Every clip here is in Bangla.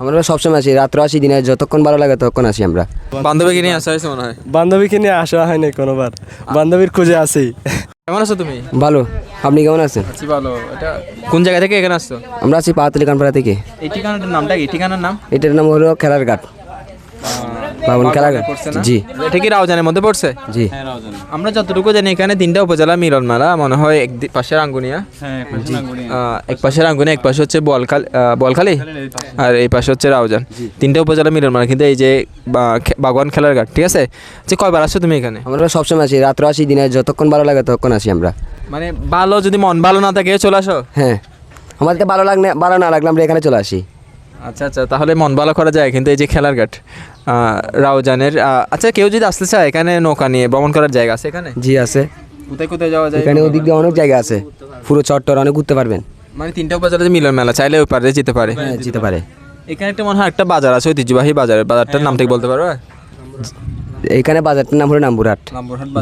আমরা সবসময় আসি রাত্র আসি দিনে যতক্ষণ ভালো লাগে ততক্ষণ আসি আমরা। বান্ধবীকে নিয়ে আসা হয়েছে মনে হয়? বান্ধবীকে নিয়ে আসা হয়নি কোনোবার। বান্ধবীর খুঁজে আসি কেমন আছো তুমি? ভালো। আপনি কেমন আছেন? আছি ভালো। এটা কোন জায়গা থেকে এখানে আসছো? আমরা আছি পাহাতলি কানপাড়া থেকে। এই ঠিকানাটার নামটা কি? ঠিকানার নাম? এটার নাম হলো খেলার ঘাট। ঘাট জি। এটা কি রাউজানের মধ্যে পড়ছে? জি। আমরা যতটুকু জানি এখানে তিনটা উপজেলা মিলন মেলা মনে হয় এক দি- পাশে রাঙ্গুনিয়া এক পাশে রাঙ্গুনিয়া এক পাশে হচ্ছে বলখালি বলখালি? আর এই পাশে। হচ্ছে রাউজান। তিনটা উপজেলা মিলন মেলা কিন্তু এই যে বা- খে- বাগওয়ান খেলার ঘাট ঠিক আছে? যে কয়বার আসছো তুমি এখানে? আমরা সবসময় আসি রাত্র আসি দিনে যতক্ষণ ভালো লাগে ততক্ষণ আসি আমরা। মানে ভালো যদি মন ভালো না থাকে চলে আসো? হ্যাঁ। আমাদেরকে ভালো লাগলে ভালো না লাগলে আমরা এখানে চলে আসি। আচ্ছা আচ্ছা তাহলে মন ভালো করা যায় কিন্তু এই যে খেলার ঘাট রাউজানের আচ্ছা কেউ যদি আসতে চায় এখানে নৌকা নিয়ে ভ্রমণ করার জায়গা আছে এখানে? জি আছে। কোথায় কোথায় যাওয়া যায়? এখানে ওদিক দিয়ে অনেক জায়গা আছে। পুরো চট্টর অনেক ঘুরতে পারবেন। মানে তিনটা যে মিলন মেলা চাইলে ওই পারে যেতে পারে। হ্যাঁ যেতে পারে। এখানে একটা মনে হয় একটা বাজার আছে ঐতিহ্যবাহী বাজার বাজারটার নাম ঠিক বলতে পারো এখানে বাজারটার নাম হলো নাম্বুরহাট।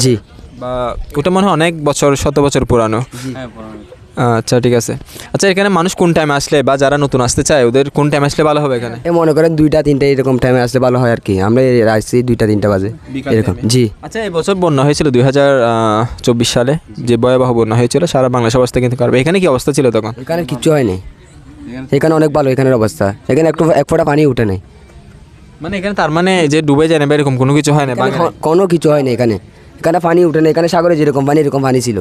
জি। বা ওটা মনে হয় অনেক বছর শত বছর পুরানো। আচ্ছা ঠিক আছে। আচ্ছা এখানে মানুষ কোন টাইমে আসলে বা যারা নতুন আসতে চায় ওদের কোন টাইমে আসলে ভালো হবে এখানে? মনে করেন দুইটা তিনটা এরকম টাইমে আসলে ভালো হয় আর কি আমরা আসছি দুইটা তিনটা বাজে। এরকম জি। আচ্ছা এই বছর বন্যা হয়েছিল দুই হাজার চব্বিশ সালে। যে ভয়াবহ বন্যা হয়েছিল সারা বাংলাদেশ অবস্থা কিন্তু খারাপ। এখানে কি অবস্থা ছিল তখন? এখানে কিচ্ছু হয়নি। এখানে অনেক ভালো এখানের অবস্থা। এখানে একটু এক ফোঁটা পানি উঠে নেই। মানে এখানে তার মানে যে ডুবে যায় না বা এরকম কোনো কিছু হয় না কোনো কিছু হয়নি এখানে। এখানে পানি উঠে না এখানে সাগরে যেরকম পানি এরকম পানি ছিল।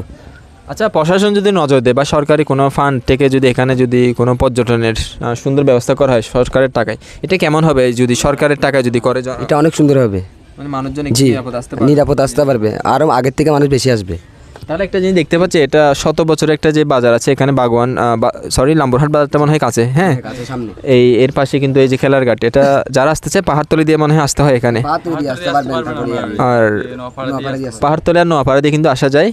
আচ্ছা প্রশাসন যদি নজর দেয় বা সরকারি কোনো ফান্ড থেকে যদি এখানে যদি কোনো পর্যটনের সুন্দর ব্যবস্থা করা হয় সরকারের টাকায় এটা কেমন হবে? যদি সরকারের টাকায় যদি করে এটা অনেক সুন্দর হবে। মানে মানুষজন জি নিরাপদ আসতে পারে নিরাপদ আসতে পারবে। আরও আগের থেকে মানুষ বেশি আসবে। তাহলে একটা জিনিস দেখতে পাচ্ছি এটা শত বছরের একটা যে বাজার আছে এখানে বাগওয়ান সরি লাম্বরহাট বাজারটা মনে হয় কাছে হ্যাঁ? এই এর পাশে কিন্তু এই যে খেলার ঘাট এটা যারা আসতেছে পাহাড়তলি দিয়ে মনে হয় আসতে হয় এখানে। আর পাহাড়তলি আর নোয়াপাড়া দিয়ে কিন্তু আসা যায়।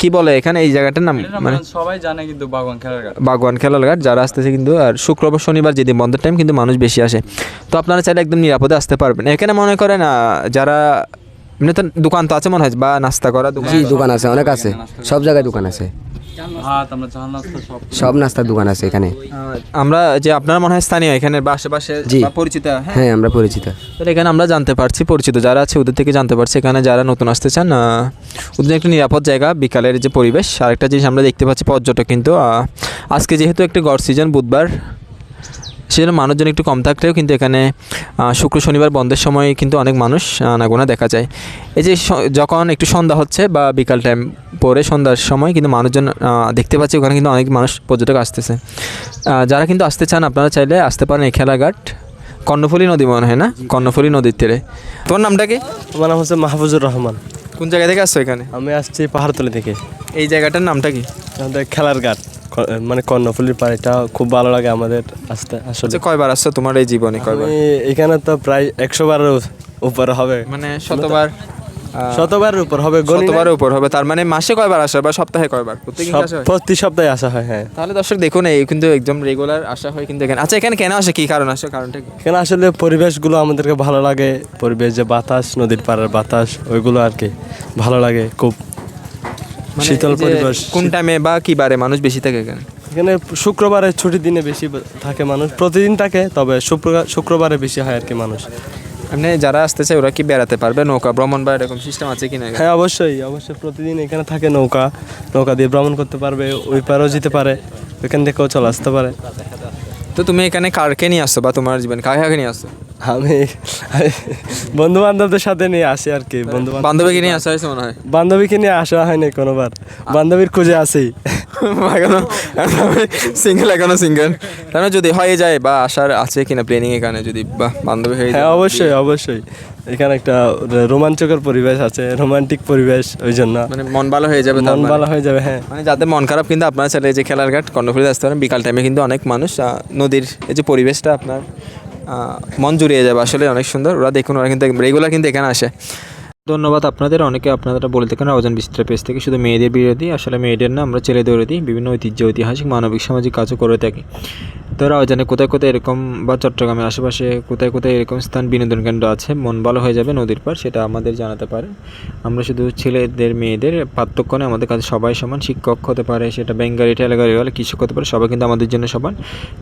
কি বলে এখানে এই জায়গাটার নাম? মানে সবাই জানে কিন্তু বাগান খেলার বাগওয়ান খেলার ঘাট যারা আসতেছে কিন্তু আর শুক্রবার শনিবার যেদিন বন্ধের টাইম কিন্তু মানুষ বেশি আসে। তো আপনারা চাইলে একদম নিরাপদে আসতে পারবেন। এখানে মনে করেন যারা এমনি তো দোকান তো আছে মনে হয় বা নাস্তা করা দোকান জি দোকান আছে অনেক আছে। সব জায়গায় দোকান আছে। সব নাস্তার দোকান আছে এখানে। আমরা যে আপনার মনে হয় স্থানীয় এখানে আশেপাশে জি। পরিচিত হ্যাঁ? হ্যাঁ আমরা পরিচিত। তাহলে এখানে আমরা জানতে পারছি পরিচিত। যারা আছে ওদের থেকে জানতে পারছি এখানে যারা নতুন আসতে চান ওদের একটা নিরাপদ জায়গা বিকালের যে পরিবেশ আরেকটা জিনিস আমরা দেখতে পাচ্ছি পর্যটক কিন্তু আজকে যেহেতু একটা গড় সিজন বুধবার সেজন্য মানুষজন একটু কম থাকলেও কিন্তু এখানে শুক্র শনিবার বন্ধের সময় কিন্তু অনেক মানুষ আনাগোনা দেখা যায়। এই যে যখন একটু সন্ধ্যা হচ্ছে বা বিকাল টাইম পরে সন্ধ্যার সময় কিন্তু মানুষজন দেখতে পাচ্ছি ওখানে কিন্তু অনেক মানুষ পর্যটক আসতেছে। যারা কিন্তু আসতে চান আপনারা চাইলে আসতে পারেন এই খেলাঘাট কর্ণফুলী নদী মনে হয় না? কর্ণফুলী নদীর তীরে। তোমার নামটা কি? আমার নাম হচ্ছে মাহফুজুর রহমান। কোন জায়গা থেকে আসছো এখানে? আমি আসছি পাহাড়তলি থেকে। এই জায়গাটার নামটা কি? আমাদের খেলার ঘাট মানে কর্ণফুলির পাড়িটা খুব ভালো লাগে আমাদের আসতে আসলে। আচ্ছা কয়বার আসছো তোমার এই জীবনে কয়বার? এখানে তো প্রায় একশো বারের উপরে হবে। মানে শতবার? শতবারের উপর হবে শতবারের উপর হবে তার মানে মাসে কয়বার আসা বা সপ্তাহে কয়বার? প্রতি সপ্তাহে আসা হয় হ্যাঁ। তাহলে দর্শক দেখুন এই কিন্তু একদম রেগুলার আসা হয় কিন্তু এখানে। আচ্ছা এখানে কেন আসে? কি কারণ আসে? কারণটা কেন আসলে পরিবেশগুলো আমাদেরকে ভালো লাগে। পরিবেশ যে বাতাস নদীর পাড়ের বাতাস ওইগুলো আর কি ভালো লাগে খুব। মানে শীতল পরিবেশ কোন টাইমে বা কি বারে মানুষ বেশি থাকে এখানে? এখানে শুক্রবারে ছুটির দিনে বেশি থাকে মানুষ। প্রতিদিন থাকে তবে শুক্র- শুক্রবারে বেশি হয় আর কি মানুষ। এমনি যারা আসতে চায় ওরা কি বেড়াতে পারবে? নৌকা ভ্রমণ বা এরকম সিস্টেম আছে কিনা? হ্যাঁ অবশ্যই অবশ্যই প্রতিদিন এখানে থাকে নৌকা। নৌকা দিয়ে ভ্রমণ করতে পারবে ওই পারেও যেতে পারে ওইখান থেকেও চলে আসতে পারে। তো তুমি এখানে কারকে নিয়ে আসছো বা তোমার জীবন কাকে নিয়ে আসছো? আমি বন্ধু বান্ধবদের সাথে নিয়ে আসি আর কি বন্ধু বান্ধবীকে নিয়ে আসা হয়েছে মনে হয়? বান্ধবীকে নিয়ে আসা হয়নি কোনোবার। বান্ধবীর খুঁজে আসি। এখনও সিঙ্গেল এখনও সিঙ্গেল তাহলে যদি হয়ে যায় বা আসার আছে কিনা প্ল্যানিং এখানে যদি বা বান্ধবী হয়ে হ্যাঁ যায়। অবশ্যই অবশ্যই। এখানে একটা রোমাঞ্চকর পরিবেশ আছে রোমান্টিক পরিবেশ ওই জন্য। মানে মন ভালো হয়ে যাবে মন মানে। ভালো হয়ে যাবে হ্যাঁ। মানে যাদের মন খারাপ কিন্তু আপনার এই যে খেলার ঘাট কর্ণফুলিতে আসতে পারেন বিকাল টাইমে কিন্তু অনেক মানুষ নদীর এই যে পরিবেশটা আপনার মন জুড়িয়ে যাবে। আসলে অনেক সুন্দর। ওরা দেখুন, ওরা কিন্তু রেগুলার কিন্তু এখানে আসে। ধন্যবাদ আপনাদের। অনেকে আপনারা বলে থাকেন অজন বিচিত্রা পেজ থেকে শুধু মেয়েদের বিরোধী আসলে মেয়েদের না, আমরা ছেলেদের বিরোধী বিভিন্ন ঐতিহ্য, ঐতিহাসিক, মানবিক, সামাজিক কাজও করে থাকি। তো জানে কোথায় কোথায় এরকম বা চট্টগ্রামের আশেপাশে কোথায় কোথায় এরকম স্থান বিনোদন কেন্দ্র আছে। মন ভালো হয়ে যাবে নদীর পার সেটা আমাদের জানাতে পারে। আমরা শুধু ছেলেদের, মেয়েদের পার্থক্য নেই আমাদের কাছে সবাই সমান, শিক্ষক হতে পারে, সেটা বেঙ্গালি টেলাগারি হলে কৃষক হতে পারে, সবাই কিন্তু আমাদের জন্য সমান।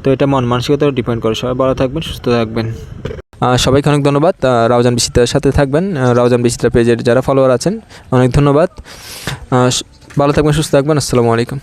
তো এটা মন মানসিকতার ডিপেন্ড করে। সবাই ভালো থাকবেন, সুস্থ থাকবেন। সবাইকে অনেক ধন্যবাদ। রাউজান বিচিত্রার সাথে থাকবেন। রাউজান বিচিত্রা পেজের যারা ফলোয়ার আছেন, অনেক ধন্যবাদ। ভালো থাকবেন, সুস্থ থাকবেন। আসসালামু আলাইকুম।